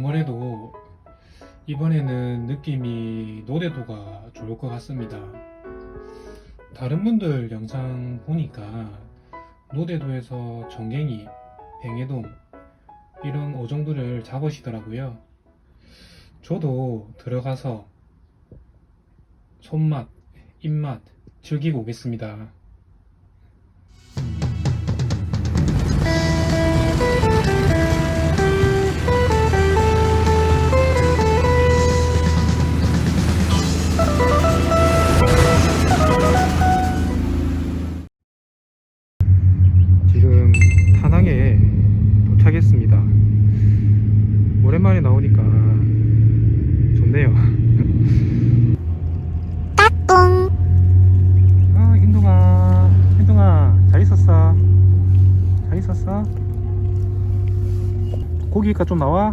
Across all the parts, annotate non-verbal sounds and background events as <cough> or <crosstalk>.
아무래도 이번에는 느낌이 노대도가 좋을 것 같습니다. 다른 분들 영상 보니까 노대도에서 정갱이, 뱅에돔 이런 어종들을 잡으시더라고요. 저도 들어가서 손맛, 입맛 즐기고 오겠습니다. 고기가 좀 나와?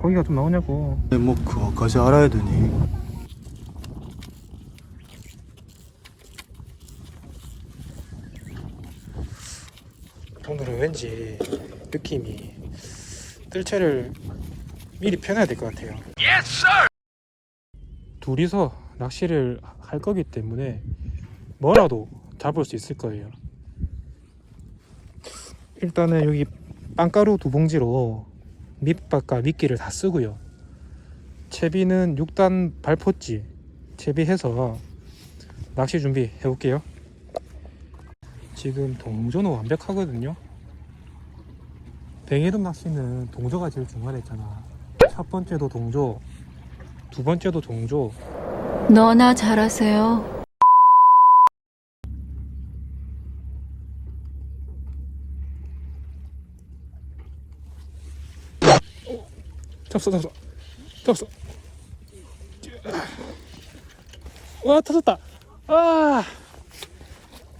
고기가 좀 나오냐고. 뭐 그거까지 알아야 되니? 오늘은 왠지 느낌이 뜰채를 미리 펴놔야 될 것 같아요. 둘이서 낚시를 할 거기 때문에 뭐라도 잡을 수 있을 거예요. 일단은 여기 빵가루 두 봉지로 밑밥과 미끼를 다 쓰고요. 채비는 6단 발포찌 채비해서 낚시 준비 해 볼게요. 지금 동조는 완벽하거든요. 뱅에돔 낚시는 동조가 제일 중요하랬잖아. 첫 번째도 동조, 두 번째도 동조, 너나 잘하세요. 잡았어, 잡았어, 잡았어. 와, 터졌다. 아,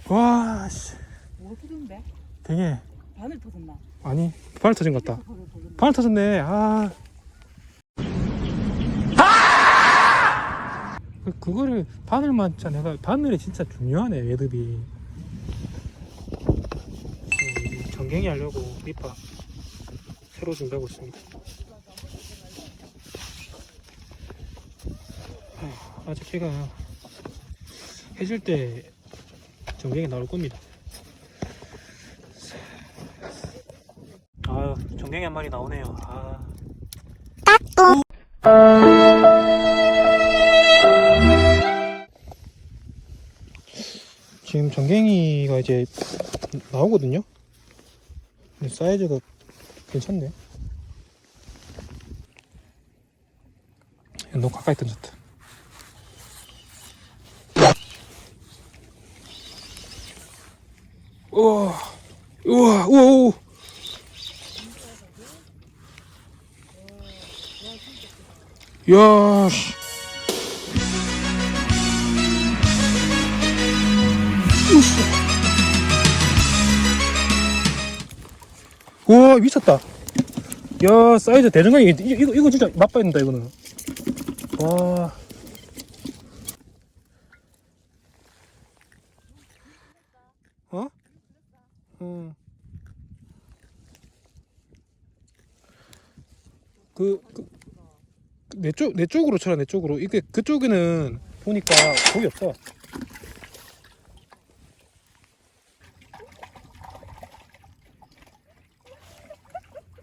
와, 씨, 뭐 터졌는데? 뱅에 바늘 터졌나? 아니 바늘 터진 것 같다. 바늘 터졌네. 아. 그- 그거를 바늘만 진짜 내가 바늘이 진짜 중요하네 매듭이. 음, 전갱이 하려고 밑밥 새로 준비하고 있습니다. 아, 아직 해가 해질 때 전갱이 나올 겁니다. 아, 전갱이 한 마리 나오네요. 아. 지금 전갱이가 이제 나오거든요. 근데 사이즈가 괜찮네. 너무 가까이 던졌다. 우와, 우와, 우와, 우와. 야, 씨. 우와, 미쳤다. 야, 사이즈 이거, 이거, 이거 진짜 맛봐야 된다, 이거는. 와. 그, 그, 내 쪽, 내 쪽으로 쳐라, 내 쪽으로. 이게, 그쪽에는 보니까 거기 없어.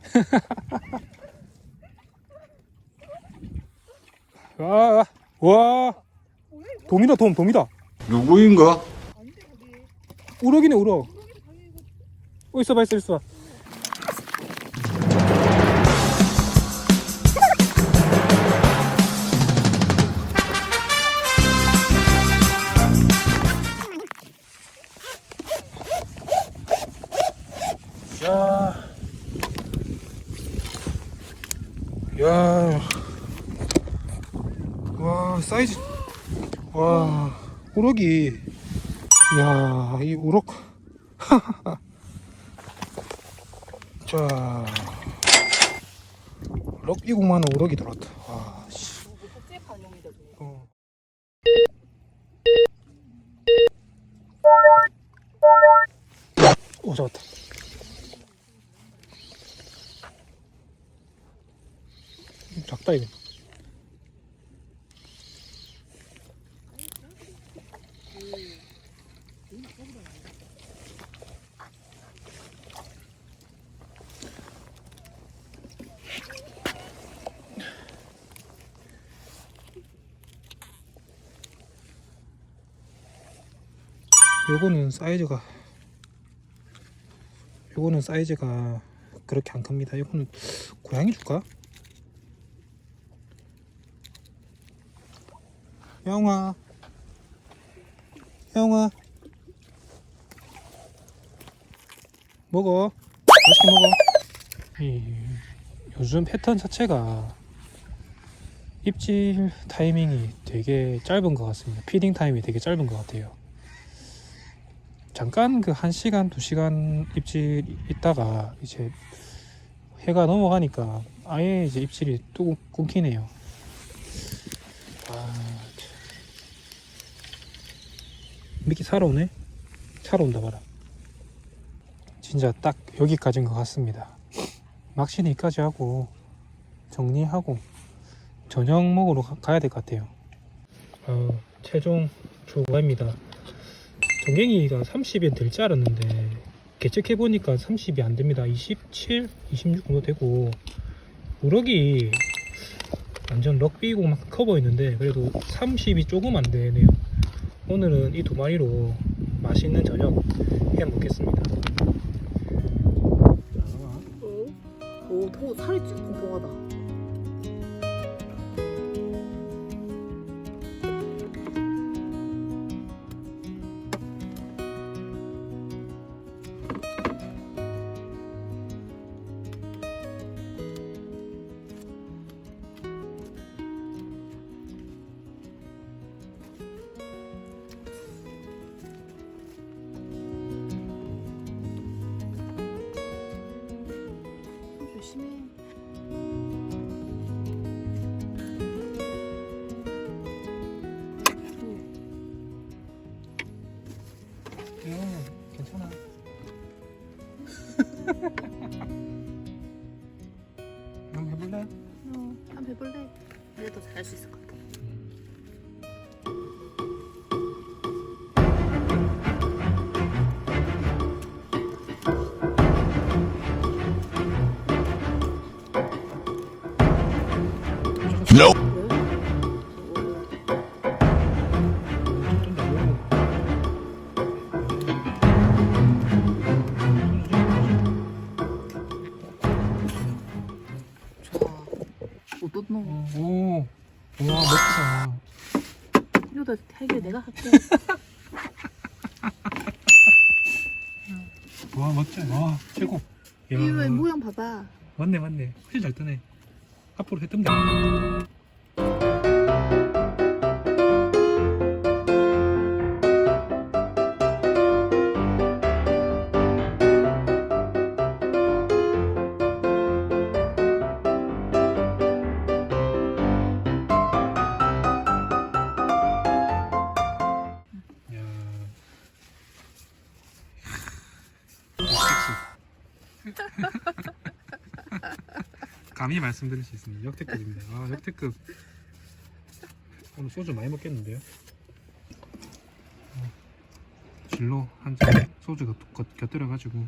<laughs> 와, 와. 돔이다, 돔, 돔이다. 누구인가? 우럭이네, 우럭. 어, 있어봐, 있어, 있어. 와, 사이즈. 와, 우럭이. 야, 이 우럭. <laughs> 자. 럭 이공만은 우럭이 들어왔다. 와, 씨. 판용이다 저. 어. 오, 잡았다. 춥다 이거 요거는 사이즈가 요거는 사이즈가 그렇게 안 큽니다. 요거는 고양이 줄까? 영아 영아 먹어. 맛있게 먹어. 이, 요즘 패턴 자체가 입질 타이밍이 되게 짧은 것 같습니다. 피딩 타임이 되게 짧은 것 같아요 잠깐 그 1시간 2시간 입질 있다가 이제 해가 넘어가니까 아예 이제 입질이 또 끊기네요 아, 미끼 사러 오네? 차로 온다 봐라. 진짜 딱 여기까지인 것 같습니다. 낚시는 여기까지 하고 정리하고 저녁 먹으러 가- 가야 될 것 같아요. 어, 최종 조과입니다. 전갱이가 30이 될줄 알았는데 계측해 보니까 30이 안 됩니다. 27, 26 정도 되고 우럭이 완전 럭비고 막커 보이는데 그래도 30이 조금 안 되네요. 오늘은 이 두 마리로 맛있는 저녁 해 먹겠습니다. 오, 오, 더 살이 찌 퐁퐁하다. Nope. 좋아. 어떤 놈? 오, 와 멋지다. 이러다 해결 내가 할게. 와 멋져. 와 최고. 야, 이왜 모양 봐봐. 맞네 맞네. 훨씬 잘 뜨네. 앞으로 해 뜬다. 감히 말씀드릴 수 있습니다. 역대급입니다. 아, 역대급. 오늘 소주 많이 먹겠는데요? 어, 진로 한 잔 소주 곁, 곁, 곁들여가지고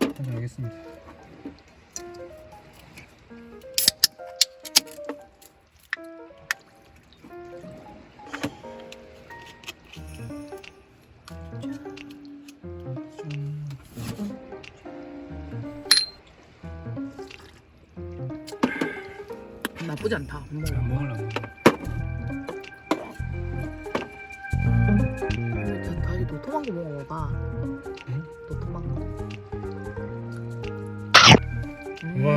한잔 하겠습니다. 나쁘지 않다. 안 먹으려고. 근데 다시 도톰한 거 먹어봐. 응? 도톰한 거. 음. 와,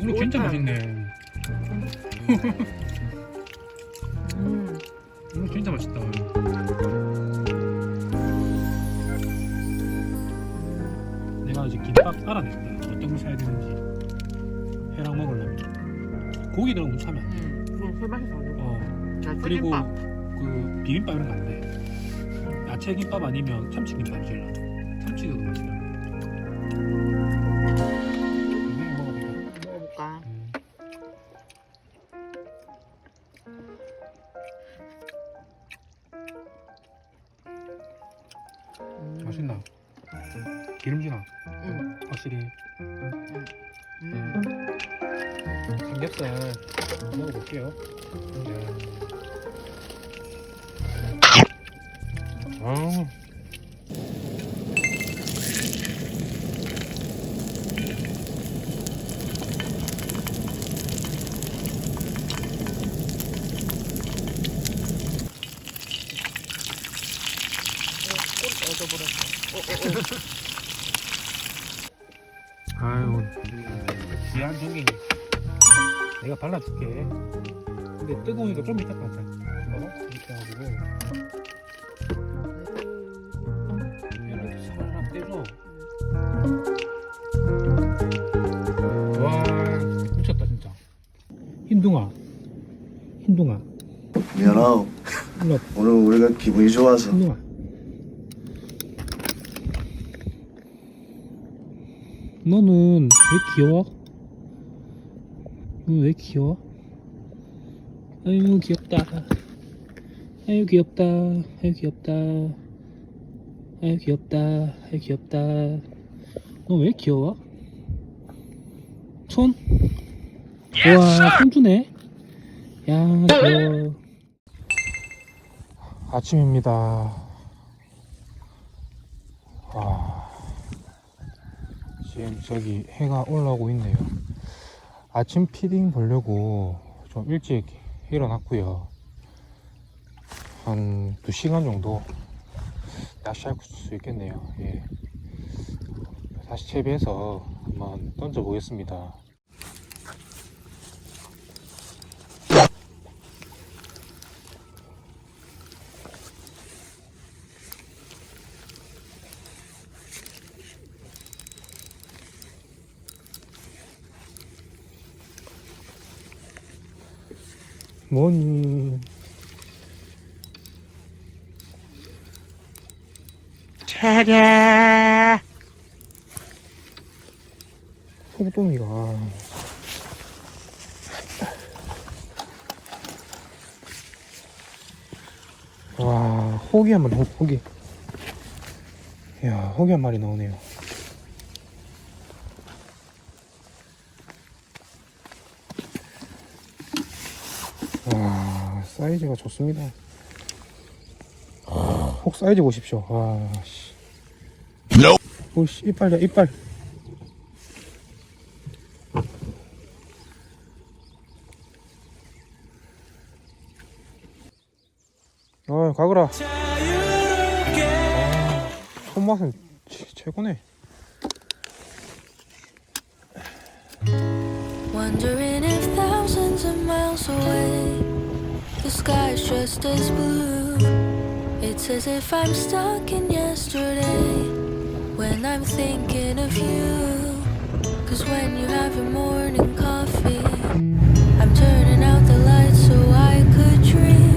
우럭 진짜. 맛있네. 음. 우럭 진짜 맛있다. 내가 이제 김밥 알아냈다. 어떤 걸 사야 되는지. 회랑 먹으려면. 고기 들어간 거 사면 안 돼. 음, 어. 그리고 그 비빔밥 이런 거 안 돼. 야채 김밥 아니면 참치 김밥이 제일 나. 참치가 더 맛있어. 이거 먹어볼까? 음. 맛있나? 기름지나? 응. 확실히. 응. 음. 삼겹살 먹어볼게요. 아. 꼬리 얻어버렸어. 아유, 귀한 종이 내가 발라줄게. 근데 뜨거우니까 좀 이따 가자. 어? 이렇게 하고 이렇게 살짝 떼줘. 와, 미쳤다 진짜. 흰둥아, 흰둥아, 미안하오. 일로 와, 오늘 우리가 기분이 좋아서 흰둥아. 너는 왜 귀여워? 너왜 귀여워? 아유 귀엽다. 아유 귀엽다. 아유 귀엽다. 아유 귀엽다. 아유 귀엽다. 너 왜 귀여워? 손? 우와 손 주네. 야 귀여워. 아침입니다. 와. 지금 저기 해가 올라오고 있네요. 아침 피딩 보려고 좀 일찍 일어났고요. 한 2시간 정도 낚시할 수 있겠네요. 예. 다시 채비해서 한번 던져 보겠습니다. 뭐니? 차례! 소금동이가 와 호기 한 마리 호- 호기 야 호기 한 마리 나오네요 사이즈가 좋습니다. 혹 사이즈 보십시오. 와 씨. 오씨 이빨이야 이빨. 어 가거라. 아, 손맛은 최- 최고네. Wondering if thousands of miles away the sky's just as blue. It's as if I'm stuck in yesterday when I'm thinking of you. Cause when you have your morning coffee, I'm turning out the lights so I could dream.